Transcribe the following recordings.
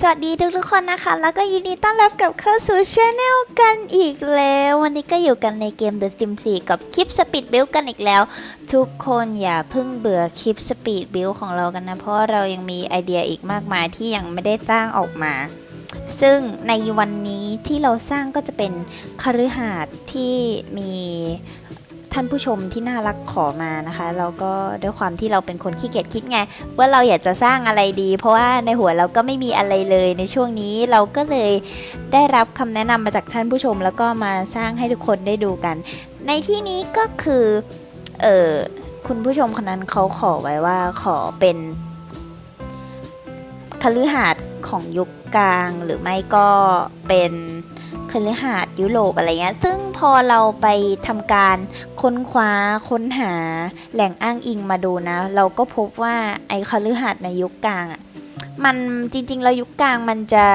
สวัสดีทุกทุกๆคนนะคะ แล้วก็ยินดีต้อนรับกลับเข้าสู่ช anel กันอีกแล้ว วันนี้ก็อยู่กันในเกม The Sims 4 กับคลิป Speed Build กันอีกแล้ว ทุกคนอย่าเพิ่งเบื่อคลิป Speed Build ของเรากันนะ เพราะเรายังมีไอเดียอีกมากมายที่ยังไม่ได้สร้างออกมา ซึ่งในวันนี้ที่เราสร้างก็จะเป็นคฤหาสน์ที่มี ท่านผู้ชมที่น่ารักขอมานะคะแล้วก็ด้วยความที่เราเป็นคนขี้เกียจคิดไง ว่าเราอยากจะสร้างอะไรดี เพราะว่าในหัวเราก็ไม่มีอะไรเลยในช่วงนี้เราก็เลยได้รับคำแนะนำมาจากท่านผู้ชม แล้วก็มาสร้างให้ทุกคนได้ดูกัน ในที่นี้ก็คือเออคุณผู้ชมคนนั้นเขาขอไว้ว่าขอเป็นคฤหาสน์ของยุคกลางหรือไม่ก็เป็น คฤหาสน์ยุโรปอะไรเงี้ย ซึ่งพอเราไปทำการค้นคว้าค้นหาแหล่งอ้างอิงมาดูนะ เราก็พบว่าไอ้คฤหาสน์ในยุคกลางอะมันจริงๆแล้วยุคกลางมันจะ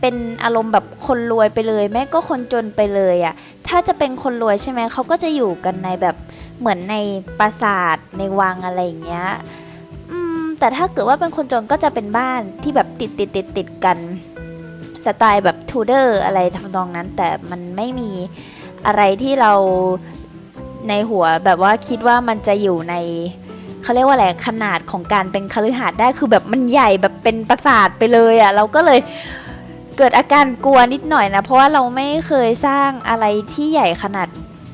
เป็นอารมณ์แบบคนรวยไปเลยแม่ก็คนจนไปเลยอะถ้าจะเป็นคนรวยใช่ไหมเขาก็จะอยู่กันในแบบเหมือนในปราสาทในวังอะไรอย่างเงี้ยอืมแต่ถ้าเกิดว่าเป็นคนจนก็จะเป็นบ้านที่แบบติดติดติดติดกัน สไตล์แบบทูเดอร์อะไรทำนองนั้น แต่มันไม่มีอะไรที่เราในหัวแบบว่าคิดว่ามันจะอยู่ในเขาเรียกว่าอะไรขนาดของการเป็นคฤหาสน์ได้คือแบบมันใหญ่แบบเป็นปราสาทไปเลยอะ่ะเราก็เลยเกิดอาการกลัวนิดหน่อยนะ เพราะว่าเราไม่เคยสร้างอะไรที่ใหญ่ขนาด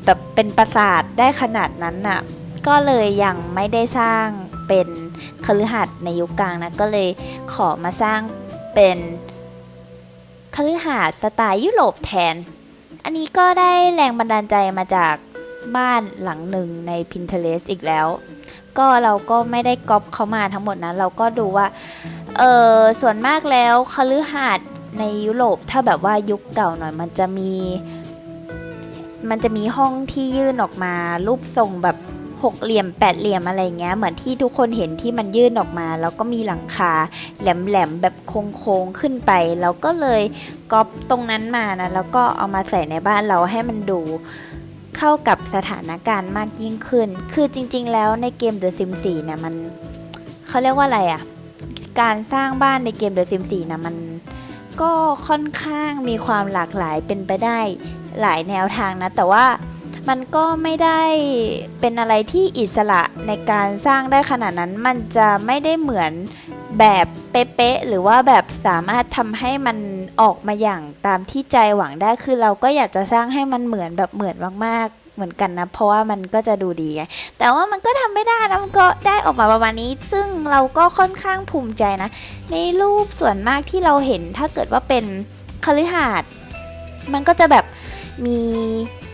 แบบเป็นปราสาทได้ขนาดนั้นน่ะก็เลยยังไม่ได้สร้างเป็นคฤหาสน์ในยุคกลางนะก็เลยขอมาสร้างเป็น คฤหาสน์สไตล์ยุโรปแทน อันนี้ก็ได้แรงบันดาลใจมาจากบ้านหลังหนึ่งใน Pinterest อีกแล้ว ก็เราก็ไม่ได้ก๊อปเขามาทั้งหมดนะ เราก็ดูว่า เออส่วนมากแล้วคฤหาสน์ในยุโรปถ้าแบบว่ายุคเก่าหน่อยมันจะมี มันจะมีห้องที่ยื่นออกมารูปทรงแบบ หกเหลี่ยมแปดเหลี่ยมอะไรเงี้ยเหมือนที่ทุกคนเห็นที่มันยื่นออกมา แล้วก็มีหลังคาแหลมๆแบบโค้งๆขึ้นไปแล้วก็เลยก๊อปตรงนั้นมานะแล้วก็เอามาใส่ในบ้านเราให้มันดูเข้ากับสถานการณ์มากยิ่งขึ้น คือจริง ๆ แล้วในเกม The Sims 4เนี่ยมันเขาเรียกว่าอะไรอะ่ะ การสร้างบ้านในเกม The Sims 4นะมันก็ค่อนข้างมีความหลากหลายเป็นไปได้หลายแนวทางนะ แต่ว่า มันก็ไม่ได้เป็นอะไรที่อิสระในการสร้างได้ขนาดนั้น มันจะไม่ได้เหมือนแบบเป๊ะๆหรือว่าแบบสามารถทำให้มันออกมาอย่างตามที่ใจหวังได้คือเราก็อยากจะสร้างให้มันเหมือนแบบเหมือนมากๆเหมือนกันนะ เพราะว่ามันก็จะดูดีไงแต่ว่ามันก็ทำไม่ได้นะมันก็ได้ออกมาประมาณนี้ ซึ่งเราก็ค่อนข้างภูมิใจนะ ในรูปส่วนมากที่เราเห็นถ้าเกิดว่าเป็นคฤหาสน์มันก็จะแบบมี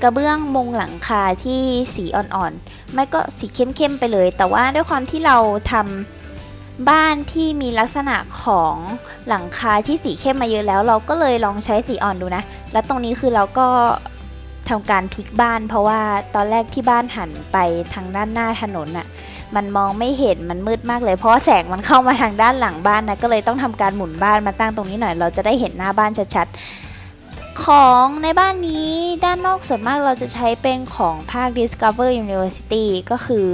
กระเบื้องมุงหลังคาที่สีอ่อนๆ ไม่ก็สีเข้มๆไปเลย แต่ว่าด้วยความที่เราทำบ้านที่มีลักษณะของหลังคาที่สีเข้มมาเยอะแล้ว เราก็เลยลองใช้สีอ่อนดูนะ แล้วตรงนี้คือเราก็ทำการพลิกบ้าน เพราะว่าตอนแรกที่บ้านหันไปทางด้านหน้าถนนน่ะมันมองไม่เห็นมันมืดมากเลย เพราะแสงมันเข้ามาทางด้านหลังบ้านนะก็เลยต้องทำการหมุนบ้านมาตั้งตรงนี้หน่อย เราจะได้เห็นหน้าบ้านชัดๆ ของในบ้านนี้ด้านนอกส่วนมากเราจะใช้เป็นของภาค Discover University ก็คือ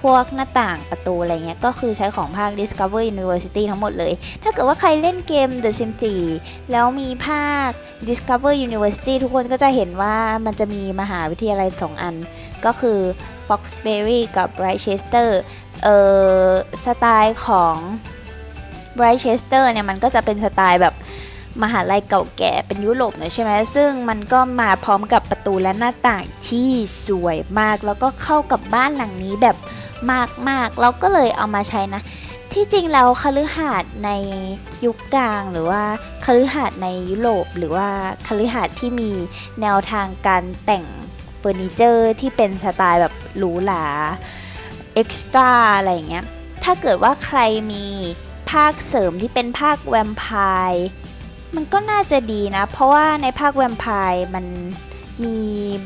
พวกหน้าต่างประตูอะไรเงี้ยก็คือใช้ของภาค Discover University ทั้งหมดเลย ถ้าเกิดว่าใครเล่นเกม The Sims 4แล้วมีภาค Discover University ทุกคนก็จะเห็นว่ามันจะมีมหาวิทยาลัยสองอัน ก็คือ Foxbury กับ Brightchester เอ่อสไตล์ของ Brightchester เนี่ยมันก็จะเป็นสไตล์แบบ มหาลัยเก่าแก่เป็นยุโรปหน่อยใช่ไหมซึ่งมันก็มาพร้อมกับประตูและหน้าต่างที่สวยมาก แล้วก็เข้ากับบ้านหลังนี้แบบมากๆ เราก็เลยเอามาใช้นะ ที่จริงแล้วคฤหาสน์ในยุคกลางหรือว่าคฤหาสน์ในยุโรปหรือว่าคฤหาสน์ที่มีแนวทางการแต่งเฟอร์นิเจอร์ที่เป็นสไตล์แบบหรูหราเอ็กซ์ตร้าอะไรอย่างเงี้ยถ้าเกิดว่าใครมีภาคเสริมที่เป็นภาคแวมไพร์ มันก็น่าจะดีนะ เพราะว่าในภาคแวมไพร์มันมี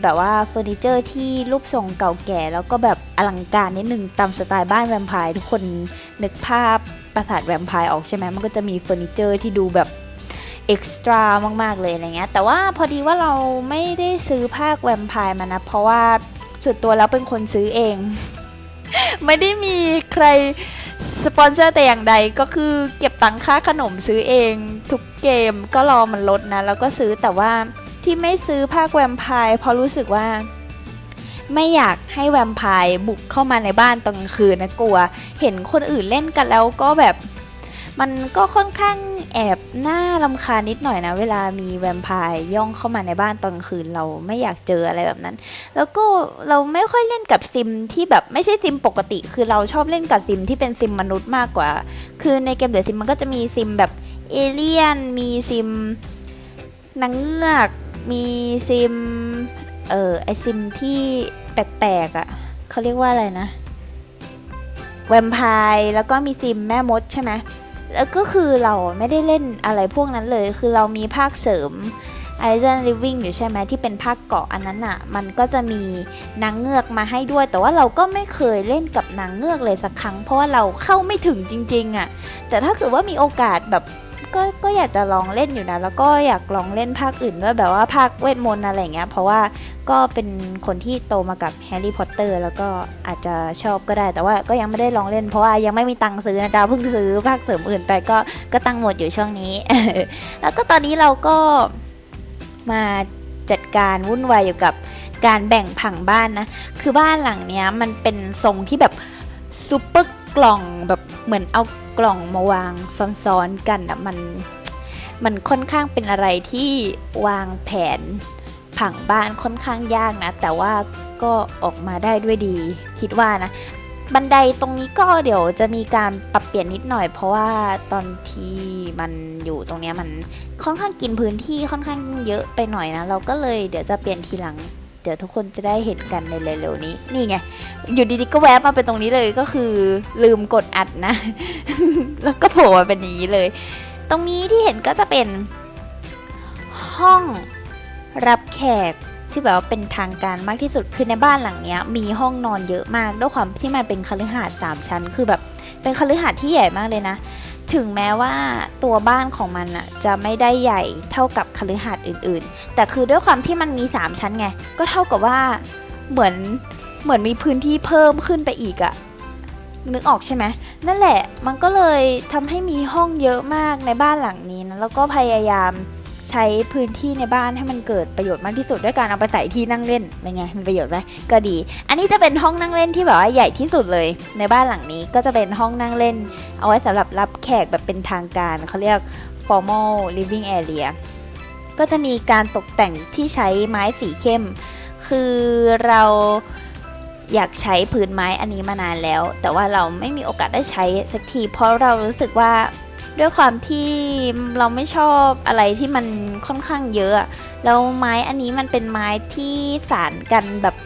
แบบว่าเฟอร์นิเจอร์ที่รูปทรงเก่าแก่ แล้วก็แบบอลังการนิดนึงตามสไตล์บ้านแวมไพร์ทุกคนนึกภาพปราสาทแวมไพร์ออกใช่ไหมมันก็จะมีเฟอร์นิเจอร์ที่ดูแบบเอ็กซ์ตร้ามากๆเลยอะไรเงี้ยแต่ว่าพอดีว่าเราไม่ได้ซื้อภาคแวมไพร์มานะ เพราะว่าส่วนตัวแล้วเป็นคนซื้อเอง ไม่ได้มีใคร สปอนเซอร์แต่อย่างใดก็คือเก็บตังค่าขนมซื้อเองทุกเกมก็รอมันลดนะ แล้วก็ซื้อแต่ว่าที่ไม่ซื้อภาคแวมไพร์เพราะรู้สึกว่า ไม่อยากให้แวมไพร์บุกเข้ามาในบ้านตอนกลางคืนนะกลัว เห็นคนอื่นเล่นกันแล้วก็แบบ มันก็ค่อนข้างแอบน่ารำคาญนิดหน่อยนะ เวลามีแวมไพร์ย่องเข้ามาในบ้านตอนคืนเราไม่อยากเจออะไรแบบนั้น แล้วก็เราไม่ค่อยเล่นกับซิมที่แบบไม่ใช่ซิมปกติ คือเราชอบเล่นกับซิมที่เป็นซิมมนุษย์มากกว่า คือในเกมเดอะซิมมันก็จะมีซิมแบบเอเลี่ยน มีซิมนางเงือก มีซิม เออไอซิมที่แปลกๆอะ่ะเขาเรียกว่าอะไรนะ แวมไพร์แล้วก็มีซิมแม่มดใช่ไหม แล้วก็คือเราไม่ได้เล่นอะไรพวกนั้นเลย คือเรามีภาคเสริม i s o n Living อยู่ใช่ไหมที่เป็นภาคเกาะอันนั้นอะ มันก็จะมีนางเงือกมาให้ด้วย แต่ว่าเราก็ไม่เคยเล่นกับนางเงือกเลยสักครั้ง เพราะว่าเราเข้าไม่ถึงจริงๆอะ แต่ถ้าเกิดว่ามีโอกาสแบบ ก็ก็อยากจะลองเล่นอยู่นะ แล้วก็อยากลองเล่นภาคอื่นด้วยแบบว่าภาคเวทมนต์อะไรเงี้ยเพราะว่าก็เป็นคนที่โตมากับแฮร์รี่พอตเตอร์แล้วก็อาจจะชอบก็ได้ แต่ว่าก็ยังไม่ได้ลองเล่น เพราะว่ายังไม่มีตังค์ซื้อนะจ๊ะเพิ่งซื้อภาคเสริมอื่นไปก็ก็ตังค์หมดอยู่ช่วงนี้ แล้วก็ตอนนี้เราก็มาจัดการวุ่นวายอยู่กับการแบ่งผังบ้านนะ คือบ้านหลังเนี้ยมันเป็นทรงที่แบบซูเปอร์กล่องแบบเหมือนเอา กล่องมาวางซ้อนๆกันอะมันมันค่อนข้างเป็นอะไรที่วางแผนผังบ้านค่อนข้างยากนะ แต่ว่าก็ออกมาได้ด้วยดี คิดว่านะ บันไดตรงนี้ก็เดี๋ยวจะมีการปรับเปลี่ยนนิดหน่อย เพราะว่าตอนที่มันอยู่ตรงเนี้ยมันค่อนข้างกินพื้นที่ค่อนข้างเยอะไปหน่อยนะ เราก็เลยเดี๋ยวจะเปลี่ยนทีหลัง เดี๋ยวทุกคนจะได้เห็นกันในเร็วๆนี้ นี่ไง อยู่ดีๆก็แวบมาเป็นตรงนี้เลยก็คือลืมกดอัดนะ แล้วก็โผล่มาเป็นอย่างนี้เลย ตรงนี้ที่เห็นก็จะเป็นห้องรับแขกที่แบบว่าเป็นทางการมากที่สุดคือในบ้านหลังเนี้ย มีห้องนอนเยอะมากด้วยความที่มันเป็นคฤหาสน์สามชั้น คือแบบเป็นคฤหาสน์ที่ใหญ่มากเลยนะ ถึงแม้ว่าตัวบ้านของมันอะจะไม่ได้ใหญ่เท่ากับคฤหาสน์อื่น ๆ แต่คือด้วยความที่มันมี 3 ชั้นไง ก็เท่ากับว่าเหมือนเหมือนมีพื้นที่เพิ่มขึ้นไปอีกอะนึกออกใช่ไหมนั่นแหละมันก็เลยทำให้มีห้องเยอะมากในบ้านหลังนี้นะแล้วก็พยายาม ใช้พื้นที่ในบ้านให้มันเกิดประโยชน์มากที่สุดด้วยการเอาไปใส่ที่นั่งเล่นเป็นไงมีประโยชน์ไหมก็ดี อันนี้จะเป็นห้องนั่งเล่นที่แบบว่าใหญ่ที่สุดเลย ในบ้านหลังนี้ก็จะเป็นห้องนั่งเล่น เอาไว้สำหรับรับแขกแบบเป็นทางการเขาเรียก formal living area ก็จะมีการตกแต่งที่ใช้ไม้สีเข้ม คือเราอยากใช้พื้นไม้อันนี้มานานแล้ว แต่ว่าเราไม่มีโอกาสได้ใช้สักที เพราะเรารู้สึกว่า ด้วยความที่เราไม่ชอบอะไรที่มันค่อนข้างเยอะ แล้วไม้อันนี้มันเป็นไม้ที่สารกันแบบ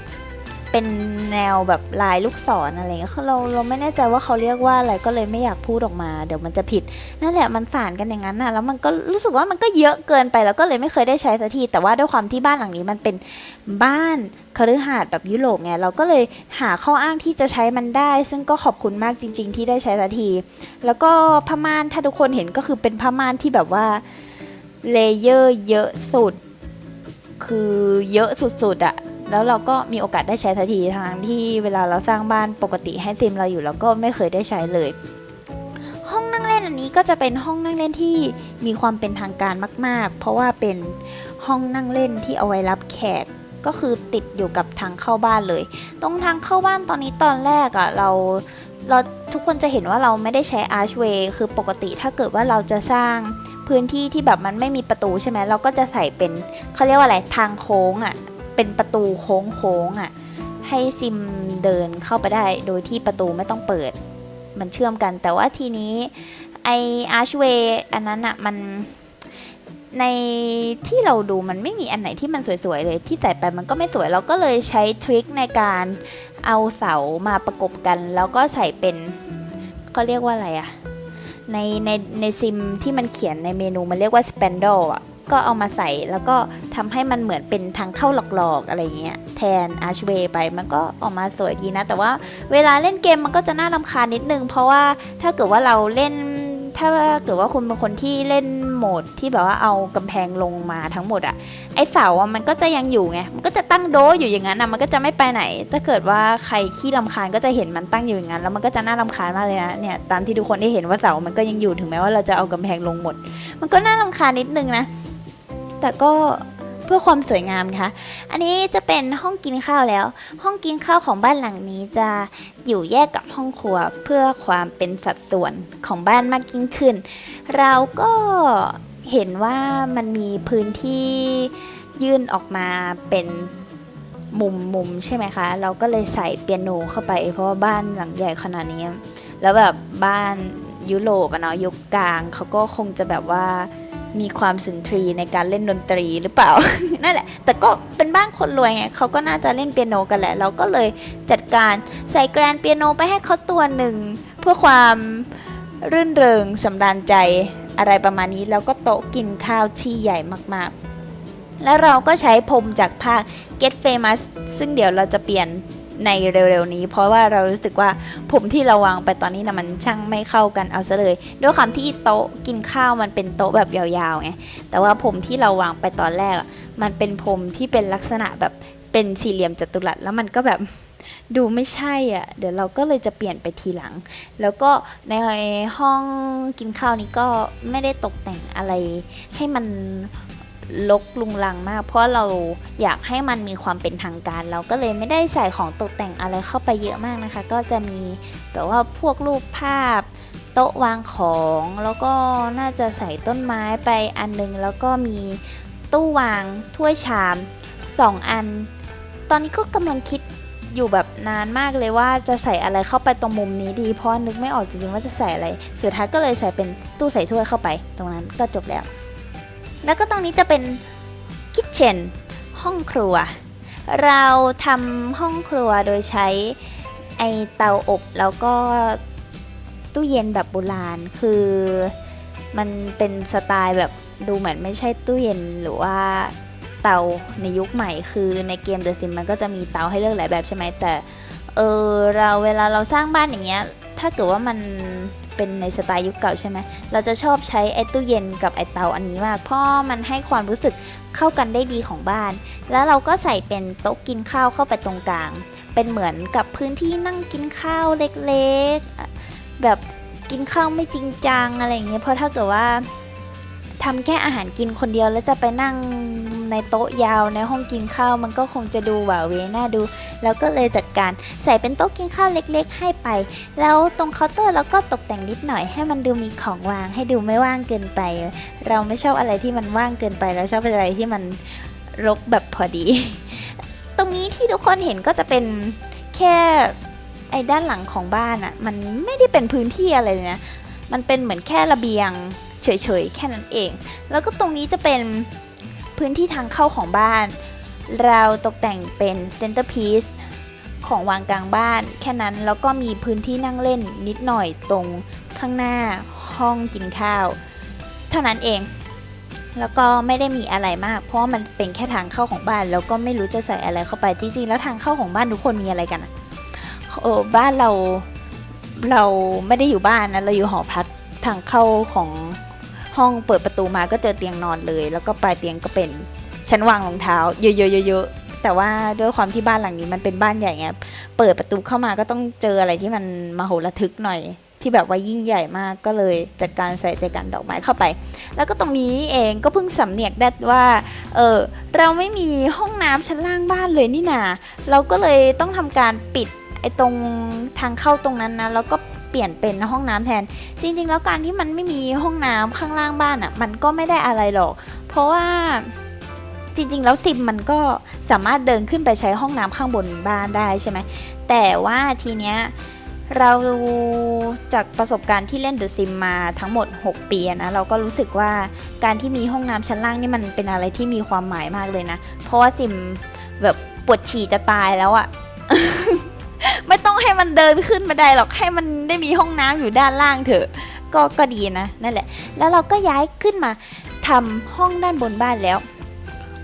เป็นแนวแบบลายลูกศรออะไรเงี้ยเราเราไม่แน่ใจว่าเขาเรียกว่าอะไรก็เลยไม่อยากพูดออกมา เดี๋ยวมันจะผิดนั่นแหละมันสานกันอย่างนั้นน่ะแล้วมันก็รู้สึกว่ามันก็เยอะเกินไปแล้วก็เลยไม่เคยได้ใช้สักทีแต่ว่าด้วยความที่บ้านหลังนี้มันเป็นบ้านคฤหาสน์แบบยุโรปไงเราก็เลยหาข้ออ้างที่จะใช้มันได้ ซึ่งก็ขอบคุณมากจริง ๆ ที่ได้ใช้สักที แล้วก็ผ้าม่านถ้าทุกคนเห็นก็คือเป็นผ้าม่านที่แบบว่าเลเยอร์เยอะสุด คือเยอะสุดๆอะ แล้วเราก็มีโอกาสได้ใช้ทันทีทั้งที่เวลาเราสร้างบ้านปกติให้ซิมเราอยู่เราก็ไม่เคยได้ใช้เลย ห้องนั่งเล่นอันนี้ก็จะเป็นห้องนั่งเล่นที่มีความเป็นทางการมาก ๆ เพราะว่าเป็นห้องนั่งเล่นที่เอาไว้รับแขกก็คือติดอยู่กับทางเข้าบ้านเลย ตรงทางเข้าบ้านตอนนี้ตอนแรกอะ่ะเราเราทุกคนจะเห็นว่าเราไม่ได้ใช้อาร์ชเวย์คือปกติถ้าเกิดว่าเราจะสร้างพื้นที่ที่แบบมันไม่มีประตูใช่ไหมเราก็จะใส่เป็นเขาเรียกว่าอะไรทางโค้งอะ่ะ เป็นประตูโค้งโค้งๆอะให้ซิมเดินเข้าไปได้ โดยที่ประตูไม่ต้องเปิด มันเชื่อมกัน แต่ว่าทีนี้ไออาร์ชเวย์อันนั้นอะมันในที่เราดูมันไม่มีอันไหนที่มันสวยๆเลย ที่ใส่ไปมันก็ไม่สวย เราก็เลยใช้ทริคในการเอาเสามาประกบกัน แล้วก็ใส่เป็นก็เรียกว่าอะไรอะในในในซิมที่มันเขียนในเมนูมันเรียกว่า spandrel อะ ก็เอามาใส่แล้วก็ทำให้มันเหมือนเป็นทางเข้าหลอกๆอะไรเงี้ยแทน archway ไปมันก็ออกมาสวยดีนะ แต่ว่าเวลาเล่นเกมมันก็จะน่ารำคาญนิดนึง เพราะว่าถ้าเกิดว่าเราเล่นถ้าเกิดว่าคุณเป็นคนที่เล่นโหมดที่แบบว่าเอากำแพงลงมาทั้งหมดอะไอเสาอะมันก็จะยังอยู่ไง มันก็จะตั้งโดอยู่อย่างนั้นอะมันก็จะไม่ไปไหน ถ้าเกิดว่าใครขี้ลำคาญก็จะเห็นมันตั้งอยู่อย่างนั้น แล้วมันก็จะน่ารำคาญมากเลยนะเนี่ยตามที่ทุกคนได้เห็นว่าเสามันก็ยังอยู่ถึงแม้ว่าเราจะเอากำแพงลงหมด มันก็น่ารำคาญนิดนึงนะ แต่ก็เพื่อความสวยงามค่ะ อันนี้จะเป็นห้องกินข้าวแล้ว ห้องกินข้าวของบ้านหลังนี้จะอยู่แยกกับห้องครัวเพื่อความเป็นสัดส่วนของบ้านมากยิ่งขึ้น เราก็เห็นว่ามันมีพื้นที่ยื่นออกมาเป็นมุมมุมใช่ไหมคะ เราก็เลยใส่เปียโนเข้าไป เพราะว่าบ้านหลังใหญ่ขนาดนี้ แล้วแบบบ้านยุโรปอะเนาะยุคกลางเขาก็คงจะแบบว่า มีความสุนทรีในการเล่นดนตรีหรือเปล่า นั่นแหละ แต่ก็เป็นบ้านคนรวยไงเขาก็น่าจะเล่นเปียโนกันแหละ เราก็เลยจัดการใส่แกรนเปียโนไปให้เขาตัวหนึ่ง เพื่อความรื่นเริงสำราญใจอะไรประมาณนี้ แล้วก็โต๊ะกินข้าวที่ใหญ่มากๆ แล้วเราก็ใช้พรมจากผ้า Get Famous ซึ่งเดี๋ยวเราจะเปลี่ยน ในเร็วๆนี้ เพราะว่าเรารู้สึกว่าผมที่เราวางไปตอนนี้นะมันช่างไม่เข้ากันเอาซะเลย ด้วยความที่โต๊ะกินข้าวมันเป็นโต๊ะแบบยาวๆไงแต่ว่าผมที่เราวางไปตอนแรกอะมันเป็นผมที่เป็นลักษณะแบบเป็นสี่เหลี่ยมจัตุรัสแล้วมันก็แบบดูไม่ใช่อะ เดี๋ยวเราก็เลยจะเปลี่ยนไปทีหลัง แล้วก็ในห้องกินข้าวนี้ก็ไม่ได้ตกแต่งอะไรให้มัน ลกลุงลังมาก เพราะเราอยากให้มันมีความเป็นทางการ เราก็เลยไม่ได้ใส่ของตกแต่งอะไรเข้าไปเยอะมากนะคะ ก็จะมีแบบว่าพวกรูปภาพ โต๊ะวางของแล้วก็น่าจะใส่ต้นไม้ไปอันนึง แล้วก็มีตู้วางถ้วยชามสองอัน ตอนนี้ก็กำลังคิดอยู่แบบนานมากเลยว่าจะใส่อะไรเข้าไปตรงมุมนี้ดีเพราะนึกไม่ออกจริงๆว่าจะใส่อะไร สุดท้ายก็เลยใส่เป็นตู้ใส่ถ้วยเข้าไป ตรงนั้นก็จบแล้ว แล้วก็ตรงนี้จะเป็นคิทเช่นห้องครัว เราทำห้องครัวโดยใช้ไอเตาอบแล้วก็ตู้เย็นแบบโบราณ คือมันเป็นสไตล์แบบดูเหมือนไม่ใช่ตู้เย็นหรือว่าเตาในยุคใหม่ คือในเกม The Sims มันก็จะมีเตาให้เลือกหลายแบบใช่ไหมแต่เออเราเวลาเราสร้างบ้านอย่างเงี้ย ถ้าเกิดว่ามันเป็นในสไตล์ยุคเก่าใช่ไหม เราจะชอบใช้ไอ้ตู้เย็นกับไอ้เตาอันนี้มาก เพราะมันให้ความรู้สึกเข้ากันได้ดีของบ้าน แล้วเราก็ใส่เป็นโต๊ะกินข้าวเข้าไปตรงกลาง เป็นเหมือนกับพื้นที่นั่งกินข้าวเล็กๆ แบบกินข้าวไม่จริงจังอะไรอย่างเงี้ย เพราะถ้าเกิดว่า ทำแค่อาหารกินคนเดียวแล้วจะไปนั่งในโต๊ะยาวในห้องกินข้าวมันก็คงจะดูหวาเวน่าดู แล้วก็เลยจัดการใส่เป็นโต๊ะกินข้าวเล็กๆ ให้ไป แล้วตรงเคาน์เตอร์เราก็ตกแต่งนิดหน่อยให้มันดูมีของวางให้ดูไม่ว่างเกินไป เราไม่ชอบอะไรที่มันว่างเกินไปเราชอบอะไรที่มันรกแบบพอดี ตรงนี้ที่ทุกคนเห็นก็จะเป็นแค่ไอ้ด้านหลังของบ้านอะ่ะมันไม่ได้เป็นพื้นที่อะไรเลยนะมันเป็นเหมือนแค่ระเบียง เฉยๆ แค่นั้นเอง แล้วก็ตรงนี้จะเป็นพื้นที่ทางเข้าของบ้าน เราตกแต่งเป็นเซนเตอร์พีซของวางกลางบ้าน แค่นั้นแล้วก็มีพื้นที่นั่งเล่นนิดหน่อยตรงข้างหน้าห้องกินข้าว เท่านั้นเอง แล้วก็ไม่ได้มีอะไรมาก เพราะมันเป็นแค่ทางเข้าของบ้าน แล้วก็ไม่รู้จะใส่อะไรเข้าไปจริงๆแล้วทางเข้าของบ้านทุกคนมีอะไรกันอะเออบ้านเราเราไม่ได้อยู่บ้านนะเราอยู่หอพักทางเข้าของ ห้องเปิดประตูมาก็เจอเตียงนอนเลย แล้วก็ปลายเตียงก็เป็นชั้นวางรองเท้า เยอะๆๆๆแต่ว่าด้วยความที่บ้านหลังนี้มันเป็นบ้านใหญ่ไงเปิดประตูเข้ามาก็ต้องเจออะไรที่มันมโหระทึกหน่อย ที่แบบว่ายิ่งใหญ่มากก็เลยจัดการใส่ใจกันดอกไม้เข้าไป แล้วก็ตรงนี้เองก็เพิ่งสำเนียกได้ว่าเออเราไม่มีห้องน้ำชั้นล่างบ้านเลยนี่นาเราก็เลยต้องทำการปิดไอ้ตรงทางเข้าตรงนั้นนะแล้วก็ ปลี่ยนเป็นห้องน้ำแทน จริง ๆ แล้วการที่มันไม่มีห้องน้ำข้างล่างบ้านอะ่ะ มันก็ไม่ได้อะไรหรอก เพราะว่าจริง ๆ แล้วซิมมันก็สามารถเดินขึ้นไปใช้ห้องน้ำข้างบนบ้านได้ใช่ไหม แต่ว่าทีเนี้ยเราจากประสบการณ์ที่เล่นเดอะซิมมาทั้งหมด 6 ปีนะเราก็รู้สึกว่าการที่มีห้องน้ำชั้นล่างนี่มันเป็นอะไรที่มีความหมายมากเลยนะ เพราะว่าซิมแบบปวดฉี่จะตายแล้วอะ ไม่ต้องให้มันเดินขึ้นมาได้หรอกให้มันได้มีห้องน้ำอยู่ด้านล่างเถอะ ก็ก็ดีนะนั่นแหละ แล้วเราก็ย้ายขึ้นมาทำห้องด้านบนบ้านแล้ว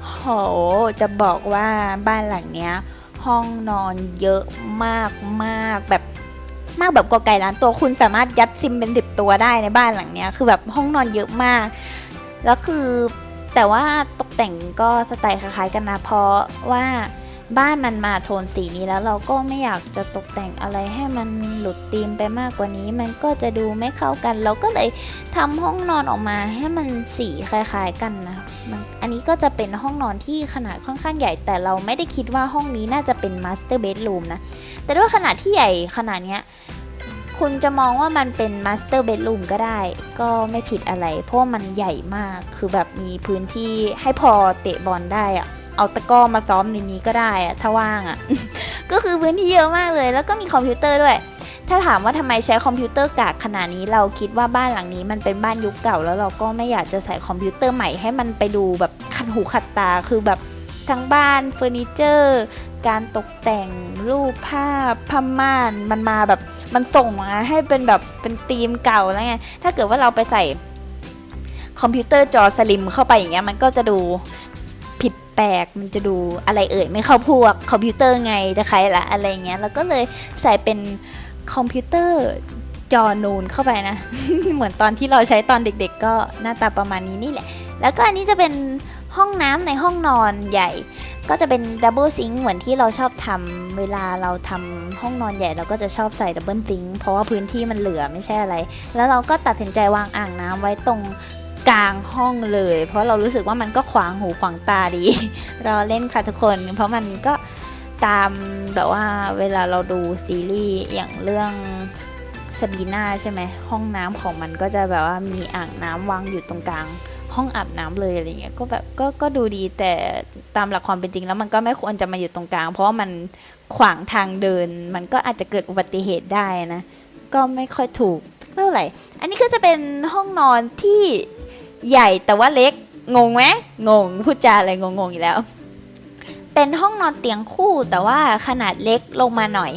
โหจะบอกว่าบ้านหลังเนี้ย ห้องนอนเยอะมากมากแบบมากแบบกอไก่ล้านตัวคุณสามารถยัดซิมเป็นสิบตัวได้ในบ้านหลังเนี้ยคือแบบห้องนอนเยอะมาก แล้วคือแต่ว่าตกแต่งก็สไตล์คล้ายๆกันนะเพราะว่า บ้านมันมาโทนสีนี้แล้วเราก็ไม่อยากจะตกแต่งอะไรให้มันหลุดธีมไปมากกว่านี้ มันก็จะดูไม่เข้ากัน เราก็เลยทำห้องนอนออกมาให้มันสีคล้ายๆกันนะนอันนี้ก็จะเป็นห้องนอนที่ขนาดค่อนข้างใหญ่ แต่เราไม่ได้คิดว่าห้องนี้น่าจะเป็นมาสเตอร์เบดรูมนะ แต่ด้วยขนาดที่ใหญ่ขนาดเนี้ยคุณจะมองว่ามันเป็นมาสเตอร์เบดรูมก็ได้ ก็ไม่ผิดอะไร เพราะมันใหญ่มากคือแบบมีพื้นที่ให้พอเตะบอลได้อะ เอาตะกร้อมาซ้อมในนี้ก็ได้อะถ้าว่างอะก็คือพื้นที่เยอะมากเลย แล้วก็มีคอมพิวเตอร์ด้วย ถ้าถามว่าทำไมใช้คอมพิวเตอร์กากขนาดนี้เราคิดว่าบ้านหลังนี้มันเป็นบ้านยุคเก่า แล้วเราก็ไม่อยากจะใส่คอมพิวเตอร์ใหม่ให้มันไปดูแบบขัดหูขัดตาคือแบบทั้งบ้านเฟอร์นิเจอร์ การตกแต่งรูปภาพผ้าม่านมันมาแบบมันส่งมาให้เป็นแบบเป็นธีมเก่าแล้วไงถ้าเกิดว่าเราไปใส่คอมพิวเตอร์จอสลิมเข้าไปอย่างเงี้ยมันก็จะดู ปลกมันจะดูอะไรเอ่ยไม่เข้าพวกคอมพิวเตอร์ไงจะใครละอะไรเงี้ยแล้วก็เลยใส่เป็นคอมพิวเตอร์จอนูนเข้าไปนะ เหมือนตอนที่เราใช้ตอนเด็กๆ ก็หน้าตาประมาณนี้นี่แหละ แล้วก็อันนี้จะเป็นห้องน้ำในห้องนอนใหญ่ ก็จะเป็นดับเบิลซิงค์เหมือนที่เราชอบทำเวลาเราทำห้องนอนใหญ่เราก็จะชอบใส่ดับเบิลซิงค์เพราะว่าพื้นที่มันเหลือไม่ใช่อะไร แล้วเราก็ตัดสินใจวางอ่างน้ำไว้ตรง กลางห้องเลย เพราะเรารู้สึกว่ามันก็ขวางหูขวางตาดี รอเล่นค่ะทุกคน เพราะมันก็ตามแบบว่าเวลาเราดูซีรีส์อย่างเรื่องสบีน่าใช่ไหมห้องน้ำของมันก็จะแบบว่ามีอ่างน้ำวางอยู่ตรงกลาง ห้องอาบน้ำเลยอะไรเงี้ยก็แบบก็ก็ดูดีแต่ตามหลักความเป็นจริงแล้วมันก็ไม่ควรจะมาอยู่ตรงกลาง เพราะว่ามันขวางทางเดิน มันก็อาจจะเกิดอุบัติเหตุได้นะ ก็ไม่ค่อยถูกเท่าไหร่ อันนี้ก็จะเป็นห้องนอนที่ ใหญ่แต่ว่าเล็กงงไหมงงพูดจาอะไรงงๆอยู่แล้ว เป็นห้องนอนเตียงคู่แต่ว่าขนาดเล็กลงมาหน่อย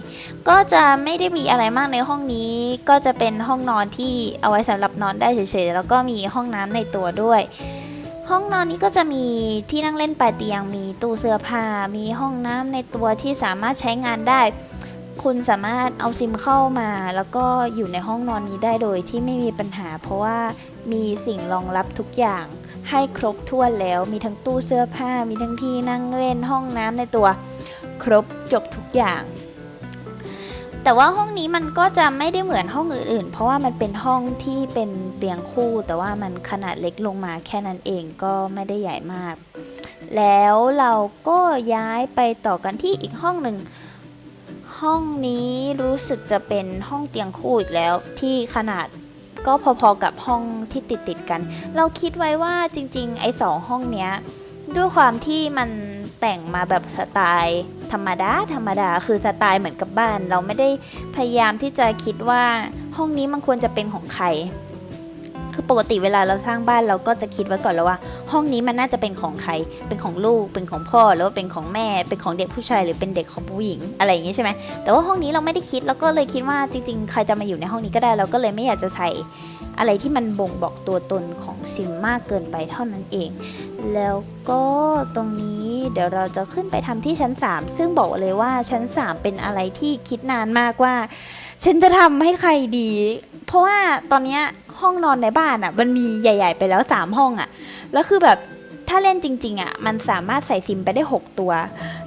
ก็จะไม่ได้มีอะไรมากในห้องนี้ ก็จะเป็นห้องนอนที่เอาไว้สำหรับนอนได้เฉยๆแล้วก็มีห้องน้ำในตัวด้วย ห้องนอนนี้ก็จะมีที่นั่งเล่นปลายเตียง มีตู้เสื้อผ้ามีห้องน้ำในตัวที่สามารถใช้งานได้คุณสามารถเอาซิมเข้ามาแล้วก็อยู่ในห้องนอนนี้ได้โดยที่ไม่มีปัญหา เพราะว่า มีสิ่งรองรับทุกอย่าง ให้ครบถ้วนแล้วมีทั้งตู้เสื้อผ้า มีทั้งที่นั่งเล่นห้องน้ำในตัว ครบจบทุกอย่าง แต่ว่าห้องนี้มันก็จะไม่ได้เหมือนห้องอื่นๆ เพราะว่ามันเป็นห้องที่เป็นเตียงคู่ แต่ว่ามันขนาดเล็กลงมาแค่นั้นเองก็ไม่ได้ใหญ่มาก แล้วเราก็ย้ายไปต่อกันที่อีกห้องหนึ่งห้องนี้รู้สึกจะเป็นห้องเตียงคู่อีกแล้วที่ขนาด ก็พอๆกับห้องที่ติดติดๆกัน เราคิดไว้ว่าจริง ๆ ไอ้สองห้องเนี้ยด้วยความที่มันแต่งมาแบบสไตล์ธรรมดาธรรมดาคือสไตล์เหมือนกับบ้าน เราไม่ได้พยายามที่จะคิดว่าห้องนี้มันควรจะเป็นของใคร ปกติเวลาเราสร้างบ้านเราก็จะคิดไว้ก่อนแล้วว่า ห้องนี้มันน่าจะเป็นของใคร เป็นของลูก เป็นของพ่อหรือว่าเป็นของแม่ เป็นของเด็กผู้ชายหรือเป็นเด็กของผู้หญิงอะไรอย่างงี้ใช่ไหมแต่ว่าห้องนี้เราไม่ได้คิดแล้วก็เลยคิดว่าจริง ๆ ใครจะมาอยู่ในห้องนี้ก็ได้ เราก็เลยไม่อยากจะใส่อะไรที่มันบ่งบอกตัวตนของซิมมากเกินไปเท่านั้นเอง แล้วก็ตรงนี้เดี๋ยวเราจะขึ้นไปทำที่ชั้น 3 ซึ่งบอกเลยว่าชั้น 3 เป็นอะไรที่คิดนานมากว่า ฉันจะทำให้ใครดี เพราะว่าตอนเนี้ย ห้องนอนในบ้านอะ่ะ มันมีใหญ่ ๆ ไปแล้ว 3 ห้องอะ่ะ แล้วคือแบบถ้าเล่นจริง ๆอะ่ะ มันสามารถใส่ซิมไปได้ 6 ตัว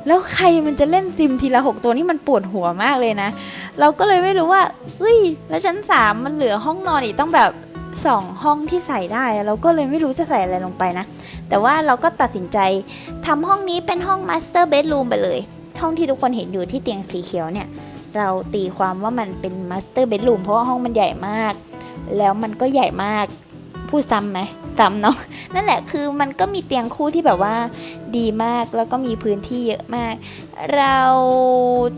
แล้วใครมันจะเล่นซิมทีละ 6 ตัวนี่มันปวดหัวมากเลยนะ เราก็เลยไม่รู้ว่าเฮ้ย แล้วชั้น 3 มันเหลือห้องนอนอีกต้องแบบสองห้องที่ใส่ได้เราก็เลยไม่รู้จะใส่อะไรลงไปนะ แต่ว่าเราก็ตัดสินใจทำห้องนี้เป็นห้องมาสเตอร์เบดรูมไปเลย ห้องที่ทุกคนเห็นอยู่ที่เตียงสีเขียวเนี่ย เราตีความว่ามันเป็นมาสเตอร์เบดรูมเพราะว่าห้องมันใหญ่มาก แล้วมันก็ใหญ่มากพูดซ้ำไหมซ้ำเนาะนั่นแหละคือมันก็มีเตียงคู่ที่แบบว่าดีมากแล้วก็มีพื้นที่เยอะมาก เรา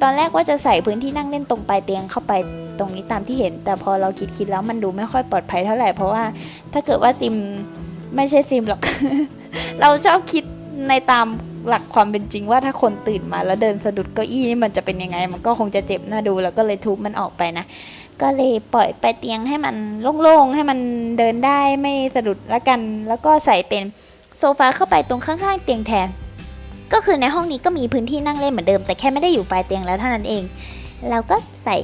ตอนแรกว่าจะใส่พื้นที่นั่งเล่นตรงปลายเตียงเข้าไปตรงนี้ตามที่เห็น แต่พอเราคิดคิดๆแล้วมันดูไม่ค่อยปลอดภัยเท่าไหร่เพราะว่าถ้าเกิดว่าซิมไม่ใช่ซิมหรอก เราชอบคิดในตามหลักความเป็นจริงว่าถ้าคนตื่นมาแล้วเดินสะดุดเก้าอี้นี่มันจะเป็นยังไง มันก็คงจะเจ็บหน่าดูแล้วก็เลยทุบมันออกไปนะ ก็เลยปล่อยไปเตียงให้มันโล่งๆ ให้มันเดินได้ไม่สะดุดละกัน แล้วก็ใส่เป็นโซฟาเข้าไปตรงข้างๆ เตียงแทน ก็คือในห้องนี้ก็มีพื้นที่นั่งเล่นเหมือนเดิม แต่แค่ไม่ได้อยู่ปลายเตียงแล้วเท่านั้นเอง เราก็ใส่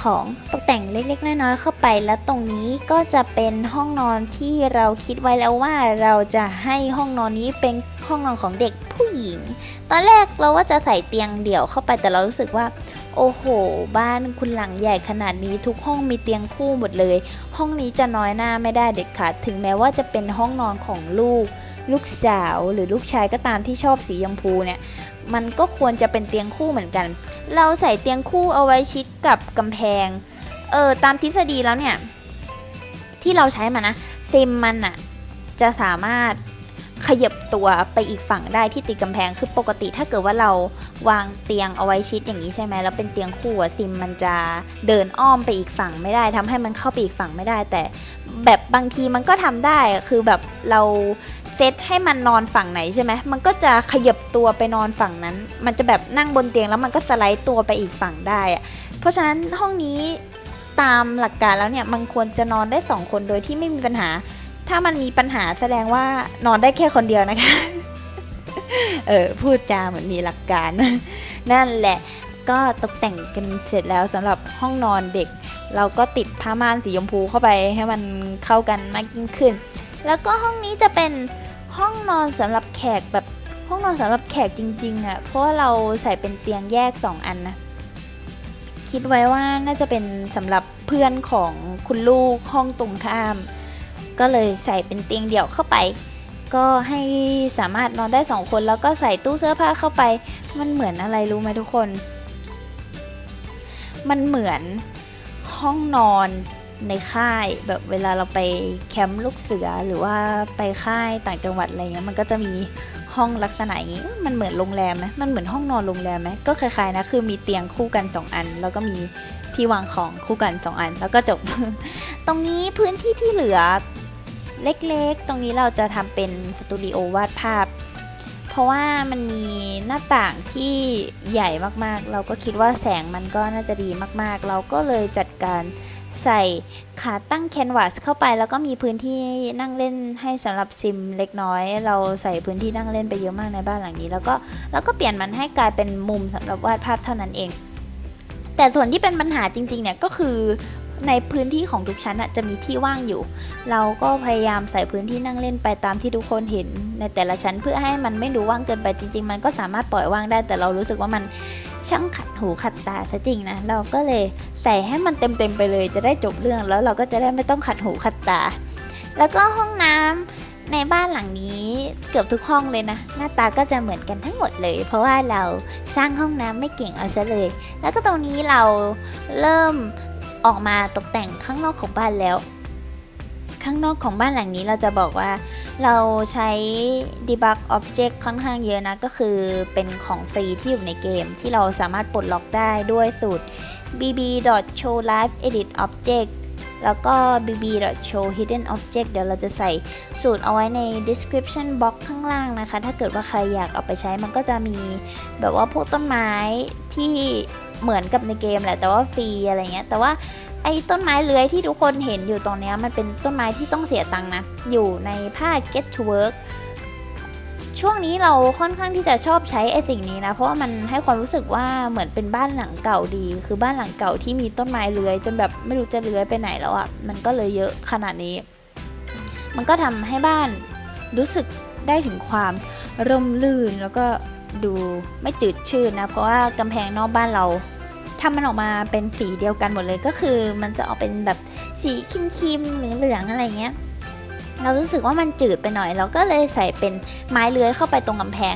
ของตกแต่งเล็กๆ น้อยๆ เข้าไป แล้วตรงนี้ก็จะเป็นห้องนอนที่เราคิดไว้แล้วว่าเราจะให้ห้องนอนนี้เป็นห้องนอนของเด็กผู้หญิง ตอนแรกเราว่าจะใส่เตียงเดี่ยวเข้าไปแต่เรารู้สึกว่า โอ้โห บ้านคุณหลังใหญ่ขนาดนี้ทุกห้องมีเตียงคู่หมดเลย ห้องนี้จะน้อยหน้าไม่ได้เด็ดขาดถึงแม้ว่าจะเป็นห้องนอนของลูก ลูกสาวหรือลูกชายก็ตามที่ชอบสีชมพูเนี่ยมันก็ควรจะเป็นเตียงคู่เหมือนกัน เราใส่เตียงคู่เอาไว้ชิดกับกำแพง เออตามทฤษฎีแล้วเนี่ย ที่เราใช้มานะซิมมันอะจะสามารถ ขยับตัวไปอีกฝั่งได้ที่ติดกำแพงคือปกติถ้าเกิดว่าเราวางเตียงเอาไว้ชิดอย่างนี้ใช่ไหมแล้วเป็นเตียงคู่ซิมมันจะเดินอ้อมไปอีกฝั่งไม่ได้ทำให้มันเข้าไปอีกฝั่งไม่ได้ แต่แบบบางทีมันก็ทำได้คือแบบเราเซตให้มันนอนฝั่งไหนใช่ไหมมันก็จะขยับตัวไปนอนฝั่งนั้น มันจะแบบนั่งบนเตียงแล้วมันก็สไลด์ตัวไปอีกฝั่งได้อะเพราะฉะนั้นห้องนี้ตามหลักการแล้วเนี่ยมันควรจะนอนได้สองคนโดยที่ไม่มีปัญหา ถ้ามันมีปัญหาแสดงว่านอนได้แค่คนเดียวนะคะ เออพูดจาเหมือนมีหลักการ นั่นแหละก็ตกแต่งกันเสร็จแล้วสำหรับห้องนอนเด็ก เราก็ติดผ้าม่านสีชมพูเข้าไปให้มันเข้ากันมากยิ่งขึ้น แล้วก็ห้องนี้จะเป็นห้องนอนสำหรับแขกแบบห้องนอนสำหรับแขกจริงๆอะ่ะเพราะว่าเราใส่เป็นเตียงแยก 2 อันนะคิดไว้ว่าน่าจะเป็นสำหรับเพื่อนของคุณลูกห้องตรงข้าม ก็เลยใส่เป็นเตียงเดี่ยวเข้าไป ก็ให้สามารถนอนได้สองคนแล้วก็ใส่ตู้เสื้อผ้าเข้าไป มันเหมือนอะไรรู้ไหมทุกคน มันเหมือนห้องนอนในค่ายแบบเวลาเราไปแคมป์ลูกเสือหรือว่าไปค่ายต่างจังหวัดอะไรเงี้ยมันก็จะมีห้องลักษณะอย่างนี้มันเหมือนโรงแรมไหมมันเหมือนห้องนอนโรงแรมไหมก็คล้ายๆนะคือมีเตียงคู่กัน 2 อัน แล้วก็มีที่วางของคู่กัน 2 อัน แล้วก็จบ ตรงนี้พื้นที่ที่เหลือ เล็กๆ ตรงนี้เราจะทำเป็นสตูดิโอวาดภาพ เพราะว่ามันมีหน้าต่างที่ใหญ่มากๆ เราก็คิดว่าแสงมันก็น่าจะดีมากๆ เราก็เลยจัดการใส่ขาตั้งแคนวาสเข้าไป แล้วก็มีพื้นที่นั่งเล่นให้สำหรับซิมเล็กน้อย เราใส่พื้นที่นั่งเล่นไปเยอะมากในบ้านหลังนี้ แล้วก็แล้วก็เปลี่ยนมันให้กลายเป็นมุมสำหรับวาดภาพเท่านั้นเอง แต่ส่วนที่เป็นปัญหาจริงๆเนี่ยก็คือ ในพื้นที่ของทุกชั้นจะมีที่ว่างอยู่ เราก็พยายามใส่พื้นที่นั่งเล่นไปตามที่ทุกคนเห็น ในแต่ละชั้นเพื่อให้มันไม่ดูว่างเกินไปจริง ๆ มันก็สามารถปล่อยว่างได้ แต่เรารู้สึกว่ามันช่างขัดหูขัดตาซะจริงนะ เราก็เลยใส่ให้มันเต็มๆไปเลย จะได้จบเรื่องแล้วเราก็จะได้ไม่ต้องขัดหูขัดตา แล้วก็ห้องน้ำในบ้านหลังนี้เกือบทุกห้องเลยนะ หน้าตาก็จะเหมือนกันทั้งหมดเลย เพราะว่าเราสร้างห้องน้ำไม่เก่งเอาซะเลย แล้วก็ตรงนี้เราเริ่ม ออกมาตกแต่งข้างนอกของบ้านแล้ว ข้างนอกของบ้านหลังนี้เราจะบอกว่า เราใช้ debug object ค่อนข้างเยอะนะ ก็คือเป็นของฟรีที่อยู่ในเกม ที่เราสามารถปลดล็อกได้ด้วยสูตร bb.show live edit object แล้วก็ bb.show hidden object เดี๋ยวเราจะใส่สูตรเอาไว้ใน description box ข้างล่างนะคะ ถ้าเกิดว่าใครอยากเอาไปใช้มันก็จะมีแบบว่าพวกต้นไม้ที่ เหมือนกับในเกมแหละแต่ว่าฟรีอะไรเงี้ย แต่ว่าไอ้ต้นไม้เลื้อยที่ทุกคนเห็นอยู่ตรงนี้มันเป็นต้นไม้ที่ต้องเสียตังค์นะ อยู่ในภาค get to work ช่วงนี้เราค่อนข้างที่จะชอบใช้ไอ้สิ่งนี้นะ เพราะว่ามันให้ความรู้สึกว่าเหมือนเป็นบ้านหลังเก่าดี คือบ้านหลังเก่าที่มีต้นไม้เลื้อยจนแบบไม่รู้จะเลื้อยไปไหนแล้วอะ่ะ มันก็เลยเยอะขนาดนี้ มันก็ทำให้บ้านรู้สึกได้ถึงความร่มรื่นแล้วก็ ดูไม่จืดชืดนะ เพราะว่ากำแพงนอกบ้านเราทำมันออกมาเป็นสีเดียวกันหมดเลยก็คือ มันจะออกเป็นแบบสีครีมๆเหลืองๆอะไรเงี้ยเรารู้สึกว่ามันจืดไปหน่อย เราก็เลยใส่เป็นไม้เลื้อยเข้าไปตรงกำแพง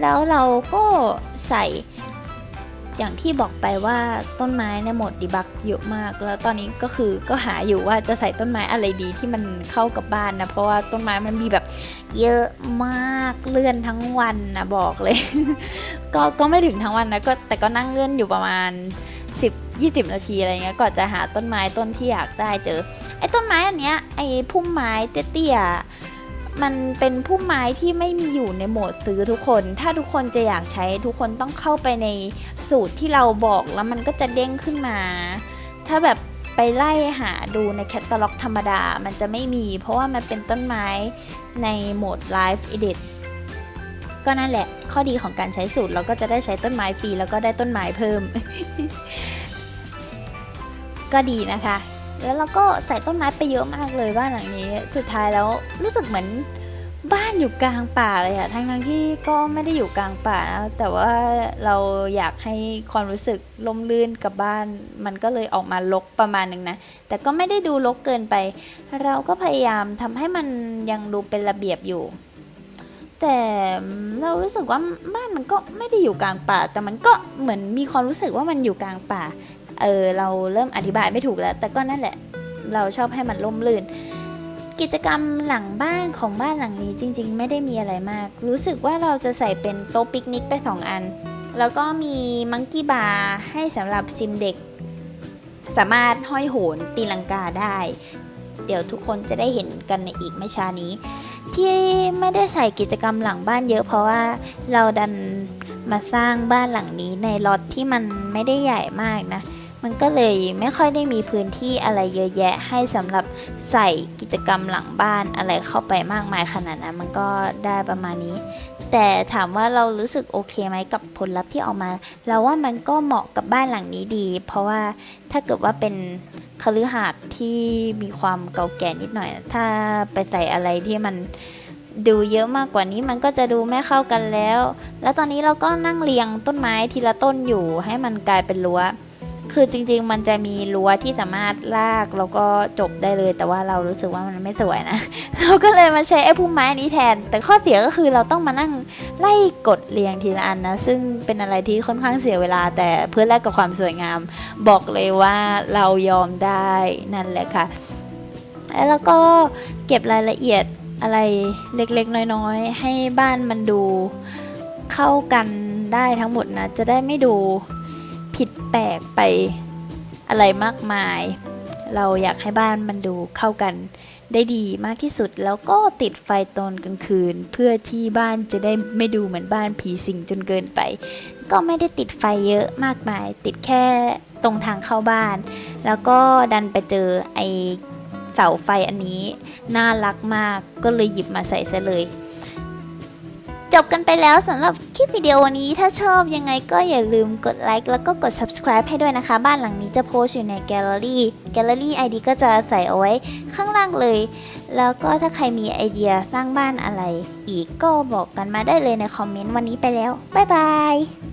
แล้วเราก็ใส่ อย่างที่บอกไปว่าต้นไม้ในหมดดีบักเยอะมาก แล้วตอนนี้ก็คือก็หาอยู่ว่าจะใส่ต้นไม้อะไรดีที่มันเข้ากับบ้านนะ เพราะว่าต้นไม้มันมีแบบเยอะมากเลื่อนทั้งวันนะบอกเลย ก็ก็ไม่ถึงทั้งวันนะก็แต่ก็นั่งเลื่อนอยู่ประมาณ 10 20 นาทีอะไรเงี้ยก่อนจะหาต้นไม้ต้นที่อยากได้เจอไอ้ต้นไม้อันเนี้ยไอ้พุ่มไม้เตี้ยๆ มันเป็นพุ่มไม้ที่ไม่มีอยู่ในโหมดซื้อทุกคน ถ้าทุกคนจะอยากใช้ทุกคนต้องเข้าไปในสูตรที่เราบอกแล้วมันก็จะเด้งขึ้นมา ถ้าแบบไปไล่หาดูในแคตตาล็อกธรรมดา มันจะไม่มี เพราะว่ามันเป็นต้นไม้ในโหมด Live Edit ก็นั่นแหละ ข้อดีของการใช้สูตรเราก็จะได้ใช้ต้นไม้ฟรีแล้วก็ได้ต้นไม้เพิ่ม ก็ดีนะคะ แล้วเราก็ใส่ต้นไม้ไปเยอะมากเลยบ้านหลังนี้ สุดท้ายแล้วรู้สึกเหมือนบ้านอยู่กลางป่าเลยอะทั้งทั้งที่ก็ไม่ได้อยู่กลางป่านะแต่ว่าเราอยากให้ความรู้สึกลมลื่นกับบ้าน มันก็เลยออกมาลกประมาณหนึ่งนะ แต่ก็ไม่ได้ดูลกเกินไป เราก็พยายามทำให้มันยังดูเป็นระเบียบอยู่ แต่เรารู้สึกว่าบ้านมันก็ไม่ได้อยู่กลางป่า แต่มันก็เหมือนมีความรู้สึกว่ามันอยู่กลางป่า เออเราเริ่มอธิบายไม่ถูกแล้ว แต่ก็นั่นแหละ เราชอบให้มันร่มรื่น กิจกรรมหลังบ้านของบ้านหลังนี้จริง ๆ ไม่ได้มีอะไรมาก รู้สึกว่าเราจะใส่เป็นโต๊ะปิกนิกไปสองอัน แล้วก็มีมังกี้บาร์ให้สำหรับซิมเด็ก สามารถห้อยโหนตีลังกาได้ เดี๋ยวทุกคนจะได้เห็นกันในอีกไม่ช้านี้ ที่ไม่ได้ใส่กิจกรรมหลังบ้านเยอะเพราะว่าเราดันมาสร้างบ้านหลังนี้ในล็อตที่มันไม่ได้ใหญ่มากนะ มันก็เลยไม่ค่อยได้มีพื้นที่อะไรเยอะแยะให้สำหรับใส่กิจกรรมหลังบ้านอะไรเข้าไปมากมายขนาดนั้นมันก็ได้ประมาณนี้ แต่ถามว่าเรารู้สึกโอเคไหมกับผลลัพธ์ที่ออกมา เราว่ามันก็เหมาะกับบ้านหลังนี้ดี เพราะว่าถ้าเกิดว่าเป็นคฤหาสน์ที่มีความเก่าแก่นิดหน่อย ถ้าไปใส่อะไรที่มันดูเยอะมากกว่านี้มันก็จะดูไม่เข้ากันแล้ว แล้วตอนนี้เราก็นั่งเรียงต้นไม้ทีละต้นอยู่ให้มันกลายเป็นรั้ว คือจริง ๆ มันจะมีรั้วที่สามารถลากแล้วก็จบได้เลย แต่ว่าเรารู้สึกว่ามันไม่สวยนะ เราก็เลยมาใช้ไอ้พุ่มไม้นี้แทน แต่ข้อเสียก็คือเราต้องมานั่งไล่กดเรียงทีละอันนะ ซึ่งเป็นอะไรที่ค่อนข้างเสียเวลา แต่เพื่อแลกกับความสวยงาม บอกเลยว่าเรายอมได้นั่นแหละค่ะ แล้วก็เก็บรายละเอียดอะไรเล็กๆ น้อยๆ ให้บ้านมันดูเข้ากันได้ทั้งหมดนะ จะได้ไม่ดู ผิดแปลกไปอะไรมากมาย เราอยากให้บ้านมันดูเข้ากันได้ดีมากที่สุดแล้วก็ติดไฟตอนกลางคืน เพื่อที่บ้านจะได้ไม่ดูเหมือนบ้านผีสิงจนเกินไป ก็ไม่ได้ติดไฟเยอะมากมาย ติดแค่ตรงทางเข้าบ้าน แล้วก็ดันไปเจอไอเสาไฟอันนี้ น่ารักมากก็เลยหยิบมาใส่ซะเลย จบกันไปแล้วสำหรับคลิปวิดีโอนี้ถ้าชอบยังไงก็อย่าลืมกดไลค์แล้วก็กด subscribe ให้ด้วยนะคะ บ้านหลังนี้จะโพสอยู่ในแกลเลอรี่แกลเลอรี่ไอดีก็จะใส่เอาไว้ข้างล่างเลย แล้วก็ถ้าใครมีไอเดียสร้างบ้านอะไร อีกก็บอกกันมาได้เลยในคอมเมนต์วันนี้ไปแล้ว บ๊ายบาย